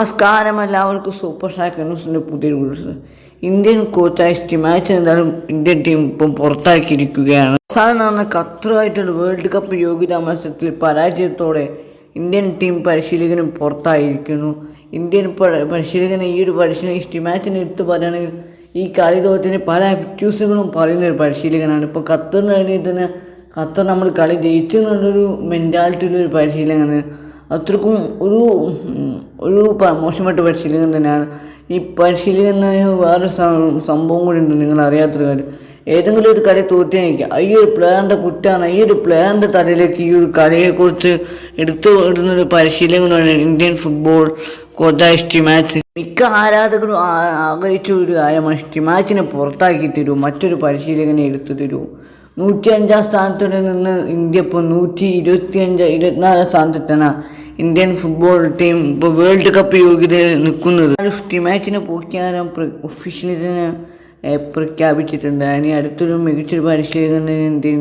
നമസ്കാരം എല്ലാവർക്കും super star ന്യൂസിന്റെ പുതിയൊരു ഗുഡ്സ് ഇന്ത്യൻ കോച്ചായ സ്റ്റിമാച്ച് എന്തായാലും ഇന്ത്യൻ ടീം ഇപ്പം പുറത്താക്കിയിരിക്കുകയാണ്. അവസാനം നടന്ന ഖത്തറുമായിട്ടുള്ള വേൾഡ് കപ്പ് യോഗ്യതാ മത്സരത്തിൽ പരാജയത്തോടെ ഇന്ത്യൻ ടീം പരിശീലകനും പുറത്തായിരിക്കുന്നു. ഇന്ത്യൻ പരിശീലകനെ ഈ ഒരു പരിശീലകൻ സ്റ്റിമാച്ചിനെ എടുത്ത് പറയുകയാണെങ്കിൽ ഈ കളി തോറ്റത്തിന് പല അക്യൂസുകളും പറയുന്ന ഒരു പരിശീലകനാണ്. ഇപ്പോൾ ഖത്തറിന് വേണ്ടി തന്നെ ഖത്തർ നമ്മൾ കളി ജയിച്ചു എന്നുള്ളൊരു മെന്റാലിറ്റിയുള്ള ഒരു പരിശീലകനാണ് അത്രക്കും ഒരു ഒരു മോശമായിട്ട് പരിശീലകൻ തന്നെയാണ്. ഈ പരിശീലകൻ എന്ന് വേറെ സംഭവം കൂടി ഉണ്ട്. നിങ്ങൾ അറിയാത്തൊരു കാര്യം. ഏതെങ്കിലും ഒരു കളി തോറ്റു നിൽക്കുക ഈ ഒരു പ്ലെയറിന്റെ കുറ്റാണ്. ഈ ഒരു പ്ലെയറിന്റെ തലയിലേക്ക് ഈ ഒരു കളിയെക്കുറിച്ച് എടുത്തു വിടുന്ന ഒരു പരിശീലകനാണ് ഇന്ത്യൻ ഫുട്ബോൾ കോച്ചായ മാച്ച് മിക്ക ആരാധകരും ആഗ്രഹിച്ച ഒരു കാര്യമാണ്. സ്റ്റിമാച്ചിനെ പുറത്താക്കി തരൂ. മറ്റൊരു പരിശീലകനെ എടുത്തു തരൂ. നൂറ്റി അഞ്ചാം സ്ഥാനത്തോടെ നിന്ന് ഇന്ത്യ ഇപ്പോൾ നൂറ്റി ഇരുപത്തി അഞ്ച് ഇരുപത്തിനാലാം സ്ഥാനത്തെത്താണ്. ഇന്ത്യൻ ഫുട്ബോൾ ടീം ഇപ്പോൾ വേൾഡ് കപ്പ് യോഗ്യതയിൽ നിൽക്കുന്നത്. സ്റ്റിമാച്ചിനെ പൂർത്തിയാകാൻ ഒഫീഷ്യലി തന്നെ ഏ, പ്രഖ്യാപിച്ചിട്ടുണ്ട്. ഇനി അടുത്തൊരു മികച്ചൊരു പരിശീലകൻ ഇന്ത്യൻ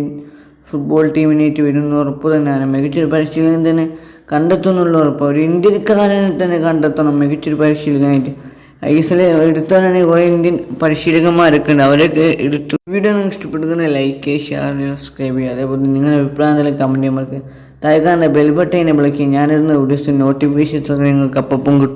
ഫുട്ബോൾ ടീമിനേറ്റ് വരുന്ന ഉറപ്പ് തന്നെയാണ്. മികച്ചൊരു പരിശീലകൻ തന്നെ കണ്ടെത്തുന്നുള്ള ഉറപ്പ്. ഒരു ഇന്ത്യക്കാരനെ തന്നെ കണ്ടെത്തണം മികച്ചൊരു പരിശീലകനായിട്ട്. ഐ എസ് എൽ എടുത്താണെങ്കിൽ കുറേ ഇന്ത്യൻ പരിശീലകന്മാരൊക്കെ ഉണ്ട്. അവരൊക്കെ എടുത്തു വീഡിയോ നിങ്ങൾക്ക് ഇഷ്ടപ്പെടുന്ന ലൈക്ക് ഷെയർ സബ്സ്ക്രൈബ് ചെയ്യുക. അതേപോലെ നിങ്ങളുടെ അഭിപ്രായം എന്തെങ്കിലും കമന്റ് ചെയ്യുമ്പോൾ താഴെ ബെൽ ബട്ടൺ ഞാനിരുന്ന് ആക്കി ഞാനിരുന്ന വീഡിയോസ് നോട്ടിഫിക്കേഷൻസ് നിങ്ങൾക്ക് അപ്പം കിട്ടും